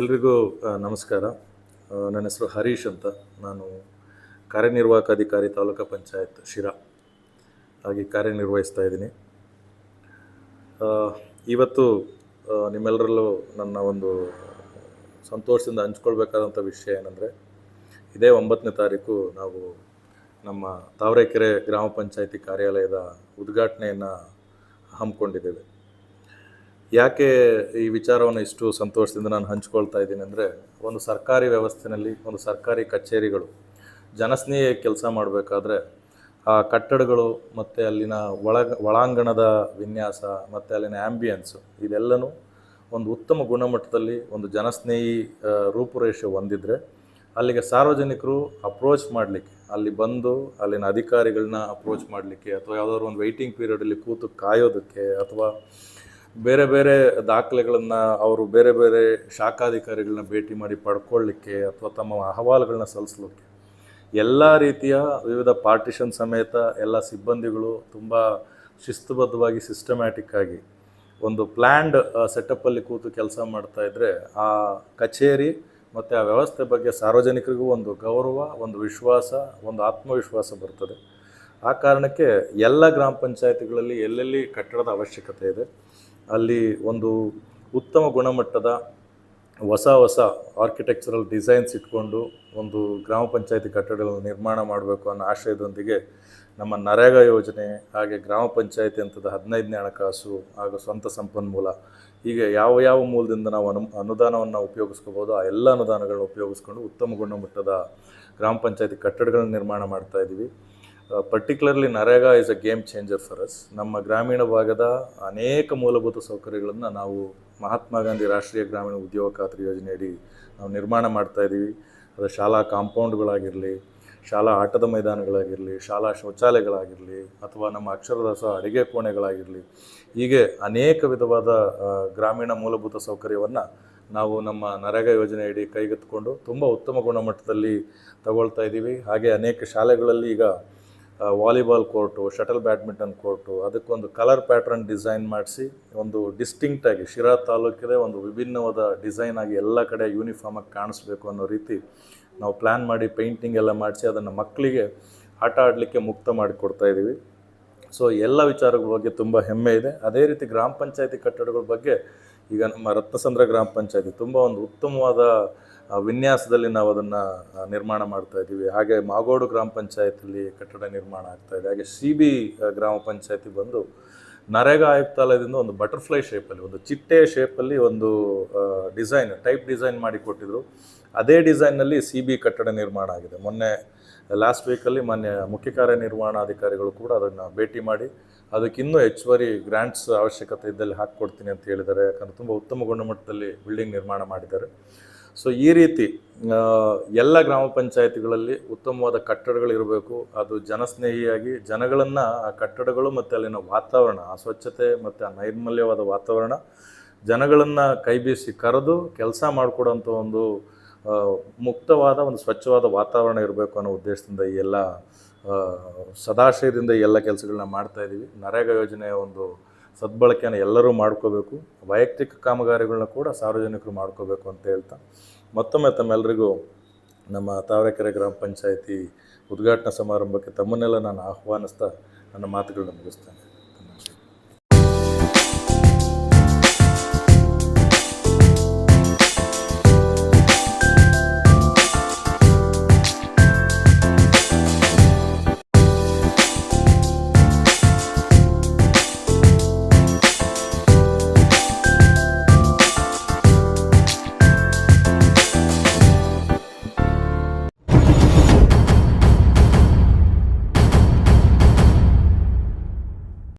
ಎಲ್ರಿಗೂ ನಮಸ್ಕಾರ. ನನ್ನ ಹೆಸರು ಹರೀಶ್ ಅಂತ. ನಾನು ಕಾರ್ಯನಿರ್ವಾಹಕ ಅಧಿಕಾರಿ ತಾಲೂಕು ಪಂಚಾಯತ್ ಶಿರಾ ಆಗಿ ಕಾರ್ಯನಿರ್ವಹಿಸ್ತಾ ಇದ್ದೀನಿ. ಇವತ್ತು ನಿಮ್ಮೆಲ್ಲರಲ್ಲೂ ನನ್ನ ಒಂದು ಸಂತೋಷದಿಂದ ಹಂಚ್ಕೊಳ್ಬೇಕಾದಂಥ ವಿಷಯ ಏನಂದರೆ, ಇದೇ ಒಂಬತ್ತನೇ ತಾರೀಕು ನಾವು ನಮ್ಮ ತಾವರೆಕೆರೆ ಗ್ರಾಮ ಪಂಚಾಯತಿ ಕಾರ್ಯಾಲಯದ ಉದ್ಘಾಟನೆಯನ್ನು ಹಮ್ಮಿಕೊಂಡಿದ್ದೇವೆ. ಯಾಕೆ ಈ ವಿಚಾರವನ್ನು ಇಷ್ಟು ಸಂತೋಷದಿಂದ ನಾನು ಹಂಚ್ಕೊಳ್ತಾ ಇದ್ದೀನಿ ಅಂದರೆ ಒಂದು ಸರ್ಕಾರಿ ವ್ಯವಸ್ಥೆಯಲ್ಲಿ ಒಂದು ಸರ್ಕಾರಿ ಕಚೇರಿಗಳು ಜನಸ್ನೇಹಿ ಕೆಲಸ ಮಾಡಬೇಕಾದ್ರೆ ಆ ಕಟ್ಟಡಗಳು ಮತ್ತು ಅಲ್ಲಿನ ಒಳ ಒಳಾಂಗಣದ ವಿನ್ಯಾಸ ಮತ್ತು ಅಲ್ಲಿನ ಆ್ಯಂಬಿಯನ್ಸು ಇದೆಲ್ಲನೂ ಒಂದು ಉತ್ತಮ ಗುಣಮಟ್ಟದಲ್ಲಿ ಒಂದು ಜನಸ್ನೇಹಿ ರೂಪುರೇಷೆ ಹೊಂದಿದರೆ ಅಲ್ಲಿಗೆ ಸಾರ್ವಜನಿಕರು ಅಪ್ರೋಚ್ ಮಾಡಲಿಕ್ಕೆ, ಅಲ್ಲಿ ಬಂದು ಅಲ್ಲಿನ ಅಧಿಕಾರಿಗಳನ್ನ ಅಪ್ರೋಚ್ ಮಾಡಲಿಕ್ಕೆ ಅಥವಾ ಯಾವುದಾದ್ರು ಒಂದು ವೆಯ್ಟಿಂಗ್ ಪೀರಿಯಡಲ್ಲಿ ಕೂತು ಕಾಯೋದಕ್ಕೆ ಅಥವಾ ಬೇರೆ ಬೇರೆ ದಾಖಲೆಗಳನ್ನು ಅವರು ಬೇರೆ ಬೇರೆ ಶಾಖಾಧಿಕಾರಿಗಳನ್ನ ಭೇಟಿ ಮಾಡಿ ಪಡ್ಕೊಳ್ಳಿಕ್ಕೆ ಅಥವಾ ತಮ್ಮ ಅಹವಾಲುಗಳನ್ನ ಸಲ್ಲಿಸಲಿಕ್ಕೆ. ಎಲ್ಲ ರೀತಿಯ ವಿವಿಧ ಪಾರ್ಟಿಷನ್ ಸಮೇತ ಎಲ್ಲ ಸಿಬ್ಬಂದಿಗಳು ತುಂಬ ಶಿಸ್ತುಬದ್ಧವಾಗಿ ಸಿಸ್ಟಮ್ಯಾಟಿಕ್ ಆಗಿ ಒಂದು ಪ್ಲ್ಯಾಂಡ್ ಸೆಟಪ್ಪಲ್ಲಿ ಕೂತು ಕೆಲಸ ಮಾಡ್ತಾ ಇದ್ದರೆ ಆ ಕಚೇರಿ ಮತ್ತು ಆ ವ್ಯವಸ್ಥೆ ಬಗ್ಗೆ ಸಾರ್ವಜನಿಕರಿಗೂ ಒಂದು ಗೌರವ, ಒಂದು ವಿಶ್ವಾಸ, ಒಂದು ಆತ್ಮವಿಶ್ವಾಸ ಬರ್ತದೆ. ಆ ಕಾರಣಕ್ಕೆ ಎಲ್ಲ ಗ್ರಾಮ ಪಂಚಾಯತಿಗಳಲ್ಲಿ ಎಲ್ಲೆಲ್ಲಿ ಕಟ್ಟಡದ ಅವಶ್ಯಕತೆ ಇದೆ ಅಲ್ಲಿ ಒಂದು ಉತ್ತಮ ಗುಣಮಟ್ಟದ ಹೊಸ ಹೊಸ ಆರ್ಕಿಟೆಕ್ಚರಲ್ ಡಿಸೈನ್ಸ್ ಇಟ್ಕೊಂಡು ಒಂದು ಗ್ರಾಮ ಪಂಚಾಯತಿ ಕಟ್ಟಡಗಳನ್ನು ನಿರ್ಮಾಣ ಮಾಡಬೇಕು ಅನ್ನೋ ಆಶಯದೊಂದಿಗೆ ನಮ್ಮ ನರೇಗಾ ಯೋಜನೆ ಹಾಗೆ ಗ್ರಾಮ ಪಂಚಾಯತಿ ಅಂತದ ಹದಿನೈದನೇ ಹಣಕಾಸು ಹಾಗೂ ಸ್ವಂತ ಸಂಪನ್ಮೂಲ ಹೀಗೆ ಯಾವ ಯಾವ ಮೂಲದಿಂದ ನಾವು ಅನು ಅನುದಾನವನ್ನು ಉಪಯೋಗಿಸ್ಕೋಬೋದು ಆ ಎಲ್ಲ ಅನುದಾನಗಳನ್ನು ಉಪಯೋಗಿಸ್ಕೊಂಡು ಉತ್ತಮ ಗುಣಮಟ್ಟದ ಗ್ರಾಮ ಪಂಚಾಯತಿ ಕಟ್ಟಡಗಳನ್ನು ನಿರ್ಮಾಣ ಮಾಡ್ತಾ ಇದ್ದೀವಿ. Particularly NREGA is a game changer for us ನಮ್ಮ ಗ್ರಾಮೀಣ ಭಾಗದ ಅನೇಕ ಮೂಲಭೂತ ಸೌಕರ್ಯಗಳನ್ನು ನಾವು ಮಹಾತ್ಮ ಗಾಂಧಿ ರಾಷ್ಟ್ರೀಯ ಗ್ರಾಮೀಣ ಉದ್ಯೋಗ ಖಾತ್ರಿ ಯೋಜನೆಯಡಿ ನಾವು ನಿರ್ಮಾಣ ಮಾಡ್ತಾ ಇದ್ದೀವಿ ಅದು ಶಾಲಾ ಕಾಂಪೌಂಡ್ಗಳಾಗಿರಲಿ, ಶಾಲಾ ಆಟದ ಮೈದಾನಗಳಾಗಿರಲಿ, ಶಾಲಾ ಶೌಚಾಲಯಗಳಾಗಿರಲಿ, ಅಥವಾ ನಮ್ಮ ಅಕ್ಷರದಾಸ ಅಡುಗೆ ಕೋಣೆಗಳಾಗಿರಲಿ. ಹೀಗೆ ಅನೇಕ ವಿಧವಾದ ಗ್ರಾಮೀಣ ಮೂಲಭೂತ ಸೌಕರ್ಯವನ್ನು ನಾವು ನಮ್ಮ ನರೇಗಾ ಯೋಜನೆಯಡಿ ಕೈಗೆತ್ತಿಕೊಂಡು ತುಂಬ ಉತ್ತಮ ಗುಣಮಟ್ಟದಲ್ಲಿ ತಗೊಳ್ತಾ ಇದ್ದೀವಿ ಹಾಗೆ ಅನೇಕ ಶಾಲೆಗಳಲ್ಲಿ ಈಗ volleyball court, shuttle badminton court, ಅದಕ್ಕೊಂದು ಕಲರ್ ಪ್ಯಾಟ್ರನ್ ಡಿಸೈನ್ ಮಾಡಿಸಿ, ಒಂದು ಡಿಸ್ಟಿಂಕ್ಟಾಗಿ ಶಿರಾ ತಾಲೂಕಿದೆ, ಒಂದು ವಿಭಿನ್ನವಾದ ಡಿಸೈನ್ ಆಗಿ ಎಲ್ಲ ಕಡೆ ಯೂನಿಫಾರ್ಮಾಗಿ ಕಾಣಿಸ್ಬೇಕು ಅನ್ನೋ ರೀತಿ ನಾವು ಪ್ಲ್ಯಾನ್ ಮಾಡಿ ಪೇಂಟಿಂಗ್ ಎಲ್ಲ ಮಾಡಿಸಿ ಅದನ್ನು ಮಕ್ಕಳಿಗೆ ಆಟ ಆಡಲಿಕ್ಕೆ ಮುಕ್ತ ಮಾಡಿಕೊಡ್ತಾ ಇದ್ದೀವಿ ಸೊ ಎಲ್ಲ ವಿಚಾರಗಳ ಬಗ್ಗೆ ತುಂಬ ಹೆಮ್ಮೆ ಇದೆ. ಅದೇ ರೀತಿ ಗ್ರಾಮ ಪಂಚಾಯತಿ ಕಟ್ಟಡಗಳ ಬಗ್ಗೆ ಈಗ ನಮ್ಮ ರತ್ನಸಂದ್ರ ಗ್ರಾಮ ಪಂಚಾಯತಿ ತುಂಬ ಒಂದು ಉತ್ತಮವಾದ ವಿನ್ಯಾಸದಲ್ಲಿ ನಾವು ಅದನ್ನು ನಿರ್ಮಾಣ ಮಾಡ್ತಾ ಇದ್ದೀವಿ. ಹಾಗೆ ಮಾಗೋಡು ಗ್ರಾಮ ಪಂಚಾಯತಿಯಲ್ಲಿ ಕಟ್ಟಡ ನಿರ್ಮಾಣ ಆಗ್ತಾ ಇದೆ. ಹಾಗೆ ಸಿ ಬಿ ಗ್ರಾಮ ಪಂಚಾಯತಿ ಬಂದು ನರೇಗಾ ಆಯುಕ್ತಾಲಯದಿಂದ ಒಂದು ಬಟರ್ಫ್ಲೈ ಶೇಪಲ್ಲಿ, ಒಂದು ಚಿಟ್ಟೆ ಶೇಪಲ್ಲಿ ಒಂದು ಡಿಸೈನ್, ಟೈಪ್ ಡಿಸೈನ್ ಮಾಡಿ ಕೊಟ್ಟಿದ್ರು. ಅದೇ ಡಿಸೈನ್ನಲ್ಲಿ ಸಿ ಬಿ ಕಟ್ಟಡ ನಿರ್ಮಾಣ ಆಗಿದೆ. ಮೊನ್ನೆ, ಲಾಸ್ಟ್ ವೀಕಲ್ಲಿ ಮೊನ್ನೆ ಮುಖ್ಯ ಕಾರ್ಯನಿರ್ವಹಣಾಧಿಕಾರಿಗಳು ಕೂಡ ಅದನ್ನು ಭೇಟಿ ಮಾಡಿ ಅದಕ್ಕೆ ಇನ್ನೂ ಹೆಚ್ಚುವರಿ ಗ್ರ್ಯಾಂಟ್ಸ್ ಅವಶ್ಯಕತೆ ಇದ್ದಲ್ಲಿ ಹಾಕ್ಕೊಡ್ತೀನಿ ಅಂತ ಹೇಳಿದ್ದಾರೆ. ಯಾಕಂದರೆ ತುಂಬ ಉತ್ತಮ ಗುಣಮಟ್ಟದಲ್ಲಿ ಬಿಲ್ಡಿಂಗ್ ನಿರ್ಮಾಣ ಮಾಡಿದ್ದಾರೆ. ಸೊ ಈ ರೀತಿ ಎಲ್ಲ ಗ್ರಾಮ ಪಂಚಾಯತಿಗಳಲ್ಲಿ ಉತ್ತಮವಾದ ಕಟ್ಟಡಗಳಿರಬೇಕು. ಅದು ಜನಸ್ನೇಹಿಯಾಗಿ ಜನಗಳನ್ನು ಆ ಕಟ್ಟಡಗಳು ಮತ್ತು ಅಲ್ಲಿನ ವಾತಾವರಣ, ಆ ಸ್ವಚ್ಛತೆ ಮತ್ತು ಆ ನೈರ್ಮಲ್ಯವಾದ ವಾತಾವರಣ ಜನಗಳನ್ನು ಕೈ ಬೀಸಿ ಕರೆದು ಕೆಲಸ ಮಾಡಿಕೊಡೋಂಥ ಒಂದು ಮುಕ್ತವಾದ ಒಂದು ಸ್ವಚ್ಛವಾದ ವಾತಾವರಣ ಇರಬೇಕು ಅನ್ನೋ ಉದ್ದೇಶದಿಂದ ಈ ಎಲ್ಲ ಸದಾಶಯದಿಂದ ಈ ಎಲ್ಲ ಕೆಲಸಗಳನ್ನ ಮಾಡ್ತಾಯಿದ್ದೀವಿ ನರೇಗಾ ಯೋಜನೆಯ ಒಂದು ಸದ್ಬಳಕೆಯನ್ನು ಎಲ್ಲರೂ ಮಾಡ್ಕೋಬೇಕು, ವೈಯಕ್ತಿಕ ಕಾಮಗಾರಿಗಳನ್ನ ಕೂಡ ಸಾರ್ವಜನಿಕರು ಮಾಡ್ಕೋಬೇಕು ಅಂತ ಹೇಳ್ತಾ, ಮತ್ತೊಮ್ಮೆ ತಮ್ಮೆಲ್ಲರಿಗೂ ನಮ್ಮ ತಾವರೆಕೆರೆ ಗ್ರಾಮ ಪಂಚಾಯಿತಿ ಉದ್ಘಾಟನಾ ಸಮಾರಂಭಕ್ಕೆ ತಮ್ಮನ್ನೆಲ್ಲ ನಾನು ಆಹ್ವಾನಿಸ್ತಾ ನನ್ನ ಮಾತುಗಳನ್ನ ಮುಗಿಸ್ತೇನೆ.